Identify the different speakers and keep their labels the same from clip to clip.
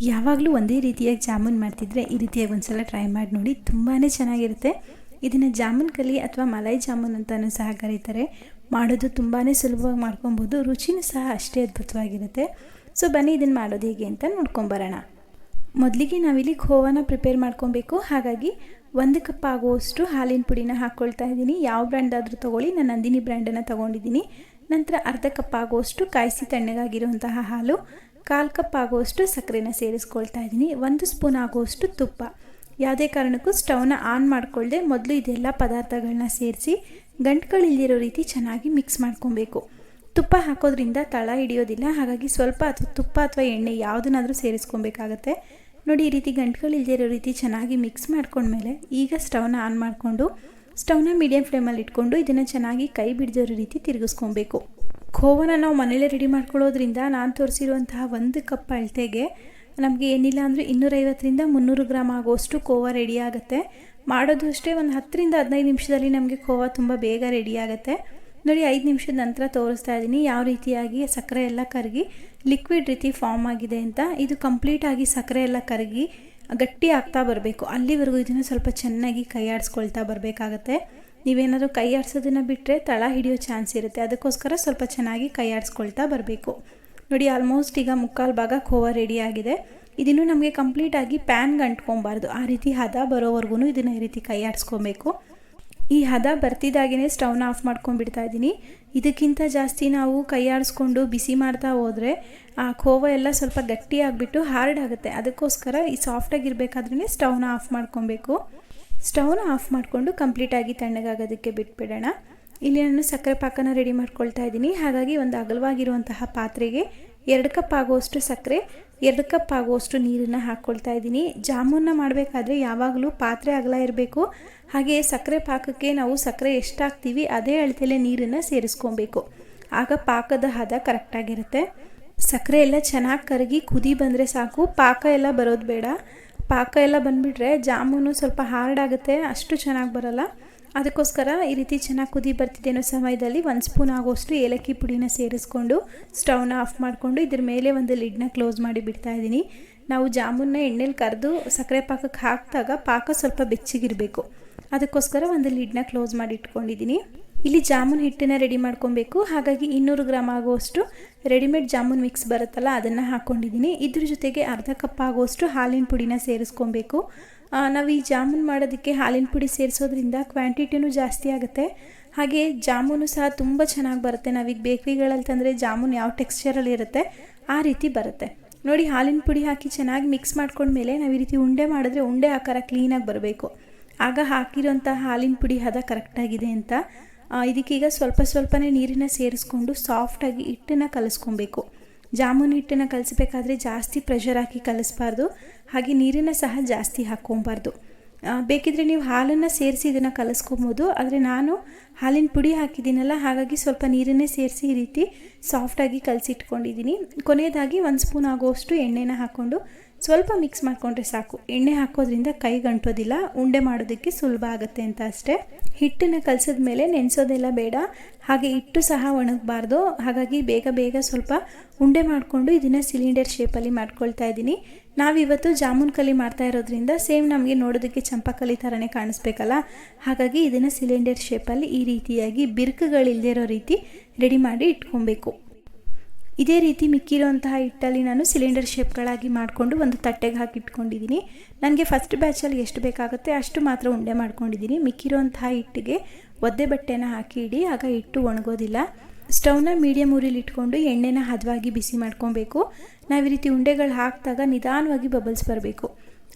Speaker 1: ಯಾವಾಗಲೂ ಒಂದೇ ರೀತಿಯಾಗಿ ಜಾಮೂನ್ ಮಾಡ್ತಿದ್ರೆ ಈ ರೀತಿಯಾಗಿ ಒಂದ್ಸಲ ಟ್ರೈ ಮಾಡಿ ನೋಡಿ ತುಂಬಾ ಚೆನ್ನಾಗಿರುತ್ತೆ. ಇದನ್ನು ಜಾಮೂನ್ ಕಲಿ ಅಥವಾ ಮಲೈ ಜಾಮೂನ್ ಅಂತಲೂ ಸಹ ಕರೀತಾರೆ. ಮಾಡೋದು ತುಂಬಾ ಸುಲಭವಾಗಿ ಮಾಡ್ಕೊಬೋದು. ರುಚಿನೂ ಸಹ ಅಷ್ಟೇ ಅದ್ಭುತವಾಗಿರುತ್ತೆ. ಸೊ ಬನ್ನಿ ಇದನ್ನು ಮಾಡೋದು ಹೇಗೆ ಅಂತ ನೋಡ್ಕೊಂಬರೋಣ ಮೊದಲಿಗೆ ನಾವಿಲ್ಲಿ ಖೋವಾನ ಪ್ರಿಪೇರ್ ಮಾಡ್ಕೊಬೇಕು. ಹಾಗಾಗಿ ಒಂದು ಕಪ್ ಆಗುವಷ್ಟು ಹಾಲಿನ ಪುಡಿನ ಹಾಕ್ಕೊಳ್ತಾ ಇದ್ದೀನಿ. ಯಾವ ಬ್ರ್ಯಾಂಡ್ ಆದರೂ ತೊಗೊಳ್ಳಿ. ನಾನು ನಂದಿನಿ ಬ್ರ್ಯಾಂಡನ್ನು ತೊಗೊಂಡಿದ್ದೀನಿ. ನಂತರ ಅರ್ಧ ಕಪ್ ಆಗುವಷ್ಟು ಕಾಯಿಸಿ ತಣ್ಣಗಾಗಿರುವಂತಹ ಹಾಲು. ಕಾಲು ಕಪ್ ಆಗುವಷ್ಟು ಸಕ್ಕರೆನ ಸೇರಿಸ್ಕೊಳ್ತಾ ಇದ್ದೀನಿ. ಒಂದು ಸ್ಪೂನ್ ಆಗುವಷ್ಟು ತುಪ್ಪ. ಯಾವುದೇ ಕಾರಣಕ್ಕೂ ಸ್ಟವ್ನ ಆನ್ ಮಾಡಿಕೊಳ್ಳದೆ ಮೊದಲು ಇದೆಲ್ಲ ಪದಾರ್ಥಗಳನ್ನ ಸೇರಿಸಿ ಗಂಟುಗಳಿಲ್ದಿರೋ ರೀತಿ ಚೆನ್ನಾಗಿ ಮಿಕ್ಸ್ ಮಾಡ್ಕೊಬೇಕು. ತುಪ್ಪ ಹಾಕೋದ್ರಿಂದ ತಳ ಹಿಡಿಯೋದಿಲ್ಲ. ಹಾಗಾಗಿ ಸ್ವಲ್ಪ ಅಥವಾ ತುಪ್ಪ ಅಥವಾ ಎಣ್ಣೆ ಯಾವುದನ್ನಾದರೂ ಸೇರಿಸ್ಕೊಬೇಕಾಗತ್ತೆ. ನೋಡಿ, ಈ ರೀತಿ ಗಂಟುಗಳಿಲ್ದಿರೋ ರೀತಿ ಚೆನ್ನಾಗಿ ಮಿಕ್ಸ್ ಮಾಡ್ಕೊಂಡ್ಮೇಲೆ ಈಗ ಸ್ಟವ್ನ ಆನ್ ಮಾಡಿಕೊಂಡು, ಸ್ಟವ್ನ ಮೀಡಿಯಂ ಫ್ಲೇಮಲ್ಲಿ ಇಟ್ಕೊಂಡು ಇದನ್ನು ಚೆನ್ನಾಗಿ ಕೈ ಬಿಡದಿರೋ ರೀತಿ ತಿರುಗಿಸ್ಕೊಬೇಕು. ಖೋವನ ನಾವು ಮನೇಲೇ ರೆಡಿ ಮಾಡ್ಕೊಳ್ಳೋದ್ರಿಂದ ನಾನು ತೋರಿಸಿರುವಂತಹ ಒಂದು ಕಪ್ ಅಳತೆಗೆ ನಮಗೆ ಏನಿಲ್ಲ ಅಂದರೆ ಇನ್ನೂರೈವತ್ತರಿಂದ ಮುನ್ನೂರು ಗ್ರಾಮ್ ಆಗೋಷ್ಟು ಖೋವಾ ರೆಡಿ ಆಗುತ್ತೆ. ಮಾಡೋದು ಅಷ್ಟೇ ಒಂದು ಹತ್ತರಿಂದ ಹದಿನೈದು ನಿಮಿಷದಲ್ಲಿ ನಮಗೆ ಖೋವಾ ತುಂಬ ಬೇಗ ರೆಡಿ ಆಗುತ್ತೆ. ನೋಡಿ, ಐದು ನಿಮಿಷದ ನಂತರ ತೋರಿಸ್ತಾ ಇದ್ದೀನಿ ಯಾವ ರೀತಿಯಾಗಿ ಸಕ್ಕರೆ ಎಲ್ಲ ಕರಗಿ ಲಿಕ್ವಿಡ್ ರೀತಿ ಫಾರ್ಮ್ ಆಗಿದೆ ಅಂತ. ಇದು ಕಂಪ್ಲೀಟಾಗಿ ಸಕ್ಕರೆ ಎಲ್ಲ ಕರಗಿ ಗಟ್ಟಿ ಆಗ್ತಾ ಬರಬೇಕು. ಅಲ್ಲಿವರೆಗೂ ಇದನ್ನು ಸ್ವಲ್ಪ ಚೆನ್ನಾಗಿ ಕೈಯಾಡಿಸ್ಕೊಳ್ತಾ ಬರಬೇಕಾಗತ್ತೆ. ನೀವೇನಾದರೂ ಕೈ ಆಡಿಸೋದನ್ನು ಬಿಟ್ಟರೆ ತಳ ಹಿಡಿಯೋ ಚಾನ್ಸ್ ಇರುತ್ತೆ. ಅದಕ್ಕೋಸ್ಕರ ಸ್ವಲ್ಪ ಚೆನ್ನಾಗಿ ಕೈ ಆಡಿಸ್ಕೊಳ್ತಾ ಬರಬೇಕು. ನೋಡಿ ಆಲ್ಮೋಸ್ಟ್ ಈಗ ಮುಕ್ಕಾಲು ಭಾಗ ಖೋವಾ ಆಗಿದೆ. ಇದನ್ನು ನಮಗೆ ಕಂಪ್ಲೀಟಾಗಿ ಪ್ಯಾನ್ಗೆ ಅಂಟ್ಕೊಬಾರ್ದು ಆ ರೀತಿ ಹದ ಬರೋವರೆಗೂ ಇದನ್ನು ಈ ರೀತಿ ಕೈ ಆಡಿಸ್ಕೊಬೇಕು ಈ ಹದ ಬರ್ತಿದ್ದಾಗೇ ಸ್ಟವ್ನ ಆಫ್ ಮಾಡ್ಕೊಂಡ್ಬಿಡ್ತಾ ಇದ್ದೀನಿ. ಇದಕ್ಕಿಂತ ಜಾಸ್ತಿ ನಾವು ಕೈ ಆಡಿಸ್ಕೊಂಡು ಬಿಸಿ ಮಾಡ್ತಾ ಹೋದರೆ ಆ ಖೋವ ಎಲ್ಲ ಸ್ವಲ್ಪ ಗಟ್ಟಿ ಆಗಿಬಿಟ್ಟು ಹಾರ್ಡ್ ಆಗುತ್ತೆ. ಅದಕ್ಕೋಸ್ಕರ ಈ ಸಾಫ್ಟಾಗಿರಬೇಕಾದ್ರೇ ಸ್ಟವ್ನ ಆಫ್ ಮಾಡ್ಕೊಬೇಕು ಸ್ಟವ್ನ ಆಫ್ ಮಾಡಿಕೊಂಡು ಕಂಪ್ಲೀಟಾಗಿ ತಣ್ಣಗಾಗೋದಕ್ಕೆ ಬಿಟ್ಬಿಡೋಣ. ಇಲ್ಲಿ ನಾನು ಸಕ್ಕರೆ ಪಾಕನ ರೆಡಿ ಮಾಡ್ಕೊಳ್ತಾ ಇದ್ದೀನಿ. ಹಾಗಾಗಿ ಒಂದು ಅಗಲವಾಗಿರುವಂತಹ ಪಾತ್ರೆಗೆ ಎರಡು ಕಪ್ ಆಗುವಷ್ಟು ಸಕ್ಕರೆ, ಎರಡು ಕಪ್ ಆಗುವಷ್ಟು ನೀರನ್ನು ಹಾಕ್ಕೊಳ್ತಾ ಇದ್ದೀನಿ. ಜಾಮೂನ್ನ ಮಾಡಬೇಕಾದ್ರೆ ಯಾವಾಗಲೂ ಪಾತ್ರೆ ಅಗಲ ಇರಬೇಕು. ಹಾಗೆ ಸಕ್ಕರೆ ಪಾಕಕ್ಕೆ ನಾವು ಸಕ್ಕರೆ ಎಷ್ಟು ಹಾಕ್ತೀವಿ ಅದೇ ಅಳತೆಲೆ ನೀರನ್ನು ಸೇರಿಸ್ಕೊಬೇಕು. ಆಗ ಪಾಕದ ಹದ ಕರೆಕ್ಟಾಗಿರುತ್ತೆ ಸಕ್ಕರೆ ಎಲ್ಲ ಚೆನ್ನಾಗಿ ಕರಗಿ ಕುದಿ ಬಂದರೆ ಸಾಕು. ಪಾಕ ಎಲ್ಲ ಬರೋದು ಬೇಡ. ಪಾಕ ಎಲ್ಲ ಬಂದುಬಿಟ್ರೆ ಜಾಮೂನು ಸ್ವಲ್ಪ ಹಾರ್ಡ್ ಆಗುತ್ತೆ, ಅಷ್ಟು ಚೆನ್ನಾಗಿ ಬರೋಲ್ಲ. ಅದಕ್ಕೋಸ್ಕರ ಈ ರೀತಿ ಚೆನ್ನಾಗಿ ಕುದಿ ಬರ್ತಿದ್ದೇನೋ ಸಮಯದಲ್ಲಿ ಒಂದು ಸ್ಪೂನ್ ಆಗೋಷ್ಟು ಏಲಕ್ಕಿ ಪುಡಿನ ಸೇರಿಸ್ಕೊಂಡು ಸ್ಟವ್ನ ಆಫ್ ಮಾಡಿಕೊಂಡು ಇದ್ರ ಮೇಲೆ ಒಂದು ಲಿಡ್ನ ಕ್ಲೋಸ್ ಮಾಡಿ ಬಿಡ್ತಾ ಇದ್ದೀನಿ. ನಾವು ಜಾಮೂನ್ನ ಎಣ್ಣೆಲಿ ಕರೆದು ಸಕ್ಕರೆ ಪಾಕಕ್ಕೆ ಹಾಕಿದಾಗ ಪಾಕ ಸ್ವಲ್ಪ ಬೆಚ್ಚಗಿರಬೇಕು. ಅದಕ್ಕೋಸ್ಕರ ಒಂದು ಲಿಡ್ನ ಕ್ಲೋಸ್ ಮಾಡಿ ಇಟ್ಕೊಂಡಿದ್ದೀನಿ. ಇಲ್ಲಿ ಜಾಮೂನ್ ಹಿಟ್ಟನ್ನು ರೆಡಿ ಮಾಡ್ಕೊಬೇಕು. ಹಾಗಾಗಿ ಇನ್ನೂರು ಗ್ರಾಮ್ ಆಗುವಷ್ಟು ರೆಡಿಮೇಡ್ ಜಾಮೂನ್ ಮಿಕ್ಸ್ ಬರುತ್ತಲ್ಲ, ಅದನ್ನು ಹಾಕೊಂಡಿದ್ದೀನಿ. ಇದ್ರ ಜೊತೆಗೆ ಅರ್ಧ ಕಪ್ ಆಗುವಷ್ಟು ಹಾಲಿನ ಪುಡಿನ ಸೇರಿಸ್ಕೊಬೇಕು. ನಾವು ಈ ಜಾಮೂನ್ ಮಾಡೋದಕ್ಕೆ ಹಾಲಿನ ಪುಡಿ ಸೇರಿಸೋದ್ರಿಂದ ಕ್ವಾಂಟಿಟಿನೂ ಜಾಸ್ತಿ ಆಗುತ್ತೆ. ಹಾಗೆ ಜಾಮೂನು ಸಹ ತುಂಬ ಚೆನ್ನಾಗಿ ಬರುತ್ತೆ. ನಾವೀಗ ಬೇಕ್ರಿಗಳಲ್ಲಿ ತಂದರೆ ಜಾಮೂನ್ ಯಾವ ಟೆಕ್ಸ್ಚರಲ್ಲಿ ಇರುತ್ತೆ, ಆ ರೀತಿ ಬರುತ್ತೆ. ನೋಡಿ, ಹಾಲಿನ ಪುಡಿ ಹಾಕಿ ಚೆನ್ನಾಗಿ ಮಿಕ್ಸ್ ಮಾಡ್ಕೊಂಡ್ಮೇಲೆ ನಾವು ಈ ರೀತಿ ಉಂಡೆ ಮಾಡಿದ್ರೆ ಉಂಡೆ ಆಕಾರ ಕ್ಲೀನಾಗಿ ಬರಬೇಕು. ಆಗ ಹಾಕಿರೋಂಥ ಹಾಲಿನ ಪುಡಿ ಹದ ಕರೆಕ್ಟಾಗಿದೆ ಅಂತ. ಇದಕ್ಕೀಗ ಸ್ವಲ್ಪ ಸ್ವಲ್ಪನೇ ನೀರಿನ ಸೇರಿಸ್ಕೊಂಡು ಸಾಫ್ಟಾಗಿ ಹಿಟ್ಟನ್ನು ಕಲಿಸ್ಕೊಬೇಕು. ಜಾಮೂನ್ ಹಿಟ್ಟನ್ನು ಕಲಿಸ್ಬೇಕಾದ್ರೆ ಜಾಸ್ತಿ ಪ್ರೆಷರ್ ಹಾಕಿ ಕಲಿಸ್ಬಾರ್ದು. ಹಾಗೆ ನೀರನ್ನು ಸಹ ಜಾಸ್ತಿ ಹಾಕ್ಕೊಬಾರ್ದು. ಬೇಕಿದ್ರೆ ನೀವು ಹಾಲನ್ನು ಸೇರಿಸಿ ಇದನ್ನು ಕಲಿಸ್ಕೊಬೋದು. ಆದರೆ ನಾನು ಹಾಲಿನ ಪುಡಿ ಹಾಕಿದ್ದೀನಲ್ಲ, ಹಾಗಾಗಿ ಸ್ವಲ್ಪ ನೀರನ್ನೇ ಸೇರಿಸಿ ಈ ರೀತಿ ಸಾಫ್ಟಾಗಿ ಕಲಸಿಟ್ಕೊಂಡಿದ್ದೀನಿ. ಕೊನೆಯದಾಗಿ ಒಂದು ಸ್ಪೂನ್ ಆಗೋಷ್ಟು ಎಣ್ಣೆನ ಹಾಕ್ಕೊಂಡು ಸ್ವಲ್ಪ ಮಿಕ್ಸ್ ಮಾಡಿಕೊಂಡ್ರೆ ಸಾಕು. ಎಣ್ಣೆ ಹಾಕೋದ್ರಿಂದ ಕೈ ಗಂಟೋದಿಲ್ಲ, ಉಂಡೆ ಮಾಡೋದಕ್ಕೆ ಸುಲಭ ಆಗುತ್ತೆ ಅಂತ ಅಷ್ಟೇ. ಹಿಟ್ಟನ್ನು ಕಲಸಿದ ಮೇಲೆ ನೆನೆಸೋದೆಲ್ಲ ಬೇಡ. ಹಾಗೆ ಹಿಟ್ಟು ಸಹ ಒಣಗಬಾರ್ದು. ಹಾಗಾಗಿ ಬೇಗ ಬೇಗ ಸ್ವಲ್ಪ ಉಂಡೆ ಮಾಡಿಕೊಂಡು ಇದನ್ನು ಸಿಲಿಂಡರ್ ಶೇಪಲ್ಲಿ ಮಾಡ್ಕೊಳ್ತಾ ಇದ್ದೀನಿ. ನಾವಿವತ್ತು ಜಾಮೂನ್ ಕಲಿ ಮಾಡ್ತಾ ಇರೋದ್ರಿಂದ ಸೇಮ್ ನಮಗೆ ನೋಡೋದಕ್ಕೆ ಚಂಪಕಲಿ ಥರನೇ ಕಾಣಿಸ್ಬೇಕಲ್ಲ. ಹಾಗಾಗಿ ಇದನ್ನು ಸಿಲಿಂಡರ್ ಶೇಪಲ್ಲಿ ಈ ರೀತಿಯಾಗಿ ಬಿರುಕುಗಳಿಲ್ಲದೆ ಇರೋ ರೀತಿ ರೆಡಿ ಮಾಡಿ ಇಟ್ಕೊಬೇಕು. ಇದೇ ರೀತಿ ಮಿಕ್ಕಿರೋಂತಹ ಹಿಟ್ಟಲ್ಲಿ ನಾನು ಸಿಲಿಂಡರ್ ಶೇಪ್ಗಳಾಗಿ ಮಾಡಿಕೊಂಡು ಒಂದು ತಟ್ಟೆಗೆ ಹಾಕಿ ಇಟ್ಕೊಂಡಿದ್ದೀನಿ. ನನಗೆ ಫಸ್ಟ್ ಬ್ಯಾಚಲ್ಲಿ ಎಷ್ಟು ಬೇಕಾಗುತ್ತೆ ಅಷ್ಟು ಮಾತ್ರ ಉಂಡೆ ಮಾಡ್ಕೊಂಡಿದ್ದೀನಿ. ಮಿಕ್ಕಿರೋಂತಹ ಹಿಟ್ಟಿಗೆ ಒದ್ದೆ ಬಟ್ಟೆನ ಹಾಕಿ ಇಡಿ, ಆಗ ಹಿಟ್ಟು ಒಣಗೋದಿಲ್ಲ. ಸ್ಟೌವ್ನ ಮೀಡಿಯಮ್ ಊರಿಲಿ ಇಟ್ಕೊಂಡು ಎಣ್ಣೆನ ಹದವಾಗಿ ಬಿಸಿ ಮಾಡ್ಕೊಬೇಕು. ನಾವು ಈ ರೀತಿ ಉಂಡೆಗಳು ಹಾಕಿದಾಗ ನಿಧಾನವಾಗಿ ಬಬಲ್ಸ್ ಬರಬೇಕು.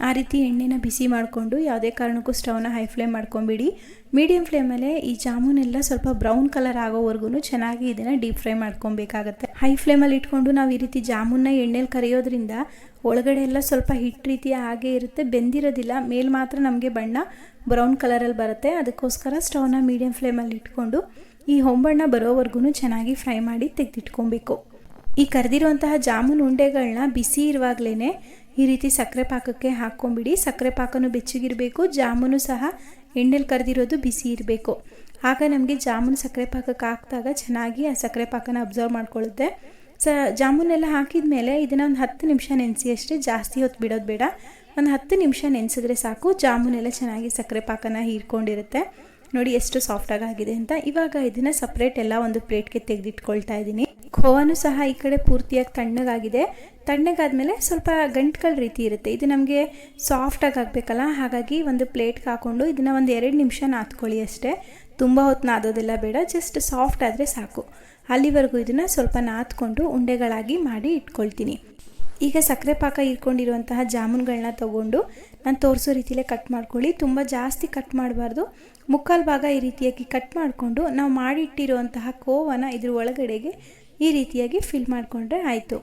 Speaker 1: ಆ ರೀತಿ ಎಣ್ಣೆನ ಬಿಸಿ ಮಾಡಿಕೊಂಡು ಯಾವುದೇ ಕಾರಣಕ್ಕೂ ಸ್ಟವ್ನ ಹೈ ಫ್ಲೇಮ್ ಮಾಡ್ಕೊಂಬಿಡಿ. ಮೀಡಿಯಮ್ ಫ್ಲೇಮಲ್ಲೇ ಈ ಜಾಮೂನೆಲ್ಲ ಸ್ವಲ್ಪ ಬ್ರೌನ್ ಕಲರ್ ಆಗೋವರೆಗೂ ಚೆನ್ನಾಗಿ ಇದನ್ನು ಡೀಪ್ ಫ್ರೈ ಮಾಡ್ಕೊಬೇಕಾಗತ್ತೆ. ಹೈ ಫ್ಲೇಮಲ್ಲಿ ಇಟ್ಕೊಂಡು ನಾವು ಈ ರೀತಿ ಜಾಮೂನ್ನ ಎಣ್ಣೆಲಿ ಕರಿಯೋದ್ರಿಂದ ಒಳಗಡೆ ಎಲ್ಲ ಸ್ವಲ್ಪ ಹಿಟ್ ರೀತಿ ಹಾಗೆ ಇರುತ್ತೆ, ಬೆಂದಿರೋದಿಲ್ಲ. ಮೇಲ್ ಮಾತ್ರ ನಮಗೆ ಬಣ್ಣ ಬ್ರೌನ್ ಕಲರಲ್ಲಿ ಬರುತ್ತೆ. ಅದಕ್ಕೋಸ್ಕರ ಸ್ಟವ್ನ ಮೀಡಿಯಮ್ ಫ್ಲೇಮಲ್ಲಿ ಇಟ್ಕೊಂಡು ಈ ಹೊಂಬಣ್ಣ ಬರೋವರೆಗೂ ಚೆನ್ನಾಗಿ ಫ್ರೈ ಮಾಡಿ ತೆಗೆದಿಟ್ಕೊಬೇಕು. ಈ ಕರೆದಿರುವಂತಹ ಜಾಮೂನ್ ಉಂಡೆಗಳನ್ನ ಬಿಸಿ ಇರುವಾಗಲೇ ಈ ರೀತಿ ಸಕ್ಕರೆ ಪಾಕಕ್ಕೆ ಹಾಕ್ಕೊಂಬಿಡಿ. ಸಕ್ಕರೆ ಪಾಕನು ಬೆಚ್ಚಗಿರಬೇಕು. ಜಾಮೂನು ಸಹ ಎಣ್ಣೆಲಿ ಕರೆದಿರೋದು ಬಿಸಿ ಇರಬೇಕು. ಆಗ ನಮಗೆ ಜಾಮೂನು ಸಕ್ಕರೆ ಪಾಕಕ್ಕೆ ಹಾಕಿದಾಗ ಚೆನ್ನಾಗಿ ಆ ಸಕ್ಕರೆ ಪಾಕನ ಅಬ್ಸರ್ವ್ ಮಾಡ್ಕೊಳ್ಳುತ್ತೆ. ಸ, ಜಾಮೂನೆಲ್ಲ ಹಾಕಿದ ಮೇಲೆ ಇದನ್ನು ಒಂದು ಹತ್ತು ನಿಮಿಷ ನೆನೆಸಿ ಅಷ್ಟೇ ಜಾಸ್ತಿ ಹೊತ್ತು ಬಿಡೋದು ಬೇಡ. ಒಂದು ಹತ್ತು ನಿಮಿಷ ನೆನೆಸಿದ್ರೆ ಸಾಕು. ಜಾಮೂನೆಲ್ಲ ಚೆನ್ನಾಗಿ ಸಕ್ಕರೆ ಪಾಕನ ಹೀರ್ಕೊಂಡಿರುತ್ತೆ. ನೋಡಿ ಎಷ್ಟು ಸಾಫ್ಟಾಗಿ ಆಗಿದೆ ಅಂತ. ಇವಾಗ ಇದನ್ನು ಸಪ್ರೇಟ್ ಎಲ್ಲ ಒಂದು ಪ್ಲೇಟ್ಗೆ ತೆಗೆದಿಟ್ಕೊಳ್ತಾ ಇದ್ದೀನಿ. ಖೋವಾನು ಸಹ ಈ ಕಡೆ ಪೂರ್ತಿಯಾಗಿ ತಣ್ಣಗಾಗಿದೆ. ತಣ್ಣಗಾದ್ಮೇಲೆ ಸ್ವಲ್ಪ ಗಂಟ್ಗಳ ರೀತಿ ಇರುತ್ತೆ. ಇದು ನಮಗೆ ಸಾಫ್ಟಾಗಿ ಆಗಬೇಕಲ್ಲ? ಹಾಗಾಗಿ ಒಂದು ಪ್ಲೇಟ್ಗೆ ಹಾಕ್ಕೊಂಡು ಇದನ್ನು ಒಂದು ಎರಡು ನಿಮಿಷ ನಾದ್ಕೊಳ್ಳಿ ಅಷ್ಟೇ. ತುಂಬ ಹೊತ್ತು ನಾದೋದೆಲ್ಲ ಬೇಡ. ಜಸ್ಟ್ ಸಾಫ್ಟ್ ಆದರೆ ಸಾಕು. ಅಲ್ಲಿವರೆಗೂ ಇದನ್ನು ಸ್ವಲ್ಪ ನಾದ್ಕೊಂಡು ಉಂಡೆಗಳಾಗಿ ಮಾಡಿ ಇಟ್ಕೊಳ್ತೀನಿ. ಈಗ ಸಕ್ಕರೆ ಪಾಕ ಇಟ್ಕೊಂಡಿರುವಂತಹ ಜಾಮೂನ್ಗಳನ್ನ ತೊಗೊಂಡು ನಾನು ತೋರಿಸೋ ರೀತಿಯಲ್ಲೇ ಕಟ್ ಮಾಡ್ಕೊಳ್ಳಿ. ತುಂಬ ಜಾಸ್ತಿ ಕಟ್ ಮಾಡಬಾರ್ದು. ಮುಕ್ಕಾಲು ಭಾಗ ಈ ರೀತಿಯಾಗಿ ಕಟ್ ಮಾಡಿಕೊಂಡು ನಾವು ಮಾಡಿಟ್ಟಿರುವಂತಹ ಕೋವನ ಇದ್ರ ಒಳಗಡೆಗೆ ಈ ರೀತಿಯಾಗಿ ಫಿಲ್ ಮಾಡಿಕೊಂಡ್ರೆ ಆಯಿತು.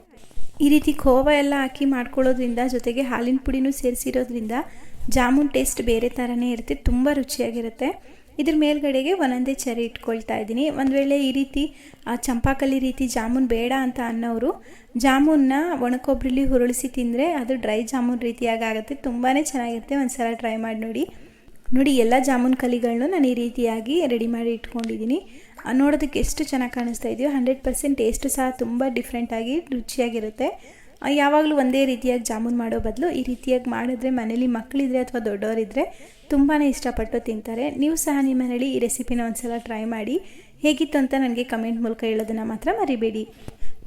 Speaker 1: ಈ ರೀತಿ ಖೋವ ಎಲ್ಲ ಹಾಕಿ ಮಾಡ್ಕೊಳ್ಳೋದ್ರಿಂದ, ಜೊತೆಗೆ ಹಾಲಿನ ಪುಡಿನೂ ಸೇರಿಸಿರೋದ್ರಿಂದ ಜಾಮೂನ್ ಟೇಸ್ಟ್ ಬೇರೆ ಥರನೇ ಇರುತ್ತೆ, ತುಂಬ ರುಚಿಯಾಗಿರುತ್ತೆ. ಇದ್ರ ಮೇಲ್ಗಡೆಗೆ ಒಂದೊಂದೇ ಚರಿ ಇಟ್ಕೊಳ್ತಾ ಇದ್ದೀನಿ. ಒಂದು ವೇಳೆ ಈ ರೀತಿ ಚಂಪಾಕಲ್ಲಿ ರೀತಿ ಜಾಮೂನ್ ಬೇಡ ಅಂತ ಅನ್ನೋರು, ಜಾಮೂನ್ನ ಒಣಕೊಬ್ಬರಿಲಿ ಹುರುಳಿಸಿ ತಿಂದರೆ ಅದು ಡ್ರೈ ಜಾಮೂನ್ ರೀತಿಯಾಗಿ ಆಗುತ್ತೆ ತುಂಬಾ ಚೆನ್ನಾಗಿರುತ್ತೆ. ಒಂದು ಸಲ ಟ್ರೈ ಮಾಡಿ ನೋಡಿ. ನೋಡಿ, ಎಲ್ಲ ಜಾಮೂನ್ ಕಲಿಗಳನ್ನೂ ನಾನು ಈ ರೀತಿಯಾಗಿ ರೆಡಿ ಮಾಡಿ ಇಟ್ಕೊಂಡಿದ್ದೀನಿ. ನೋಡೋದಕ್ಕೆ ಎಷ್ಟು ಚೆನ್ನಾಗಿ ಕಾಣಿಸ್ತಾ ಇದೆಯೋ, ಹಂಡ್ರೆಡ್ ಪರ್ಸೆಂಟ್ ಟೇಸ್ಟ್ ಸಹ ತುಂಬ ಡಿಫ್ರೆಂಟಾಗಿ ರುಚಿಯಾಗಿರುತ್ತೆ. ಯಾವಾಗಲೂ ಒಂದೇ ರೀತಿಯಾಗಿ ಜಾಮೂನ್ ಮಾಡೋ ಬದಲು ಈ ರೀತಿಯಾಗಿ ಮಾಡಿದ್ರೆ ಮನೇಲಿ ಮಕ್ಕಳಿದ್ರೆ ಅಥವಾ ದೊಡ್ಡವರಿದ್ದರೆ ತುಂಬಾ ಇಷ್ಟಪಟ್ಟು ತಿಂತಾರೆ. ನೀವು ಸಹ ನಿಮ್ಮ ಮನೇಲಿ ಈ ರೆಸಿಪಿನ ಒಂದ್ಸಲ ಟ್ರೈ ಮಾಡಿ, ಹೇಗಿತ್ತು ಅಂತ ನನಗೆ ಕಮೆಂಟ್ ಮೂಲಕ ಹೇಳೋದನ್ನು ಮಾತ್ರ ಮರಿಬೇಡಿ.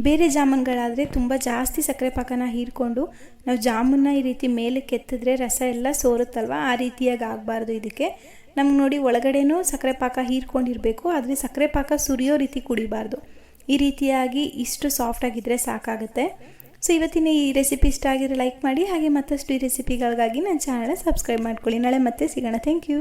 Speaker 1: ಬೇರೆ ಜಾಮೂನ್ಗಳಾದರೆ ತುಂಬ ಜಾಸ್ತಿ ಸಕ್ಕರೆ ಪಾಕನ ಹೀರ್ಕೊಂಡು ನಾವು ಜಾಮೂನ್ನ ಈ ರೀತಿ ಮೇಲೆ ಕೆತ್ತಿದ್ರೆ ರಸ ಎಲ್ಲ ಸೋರುತ್ತಲ್ವ? ಆ ರೀತಿಯಾಗಿ ಆಗಬಾರ್ದು ಇದಕ್ಕೆ. ನಮ್ಗೆ ನೋಡಿ ಒಳಗಡೆನೂ ಸಕ್ಕರೆ ಪಾಕ ಹೀರ್ಕೊಂಡಿರಬೇಕು, ಆದರೆ ಸಕ್ಕರೆ ಪಾಕ ಸುರಿಯೋ ರೀತಿ ಕುಡಿಬಾರ್ದು. ಈ ರೀತಿಯಾಗಿ ಇಷ್ಟು ಸಾಫ್ಟಾಗಿದ್ದರೆ ಸಾಕಾಗುತ್ತೆ. ಸೊ ಇವತ್ತಿನ ಈ ರೆಸಿಪಿ ಇಷ್ಟ ಆಗಿದ್ರೆ ಲೈಕ್ ಮಾಡಿ, ಹಾಗೆ ಮತ್ತಷ್ಟು ಈ ರೆಸಿಪಿಗಳಿಗಾಗಿ ನನ್ನ ಚಾನಲ್ ಸಬ್ಸ್ಕ್ರೈಬ್ ಮಾಡ್ಕೊಳ್ಳಿ. ನಾಳೆ ಮತ್ತೆ ಸಿಗೋಣ. Thank you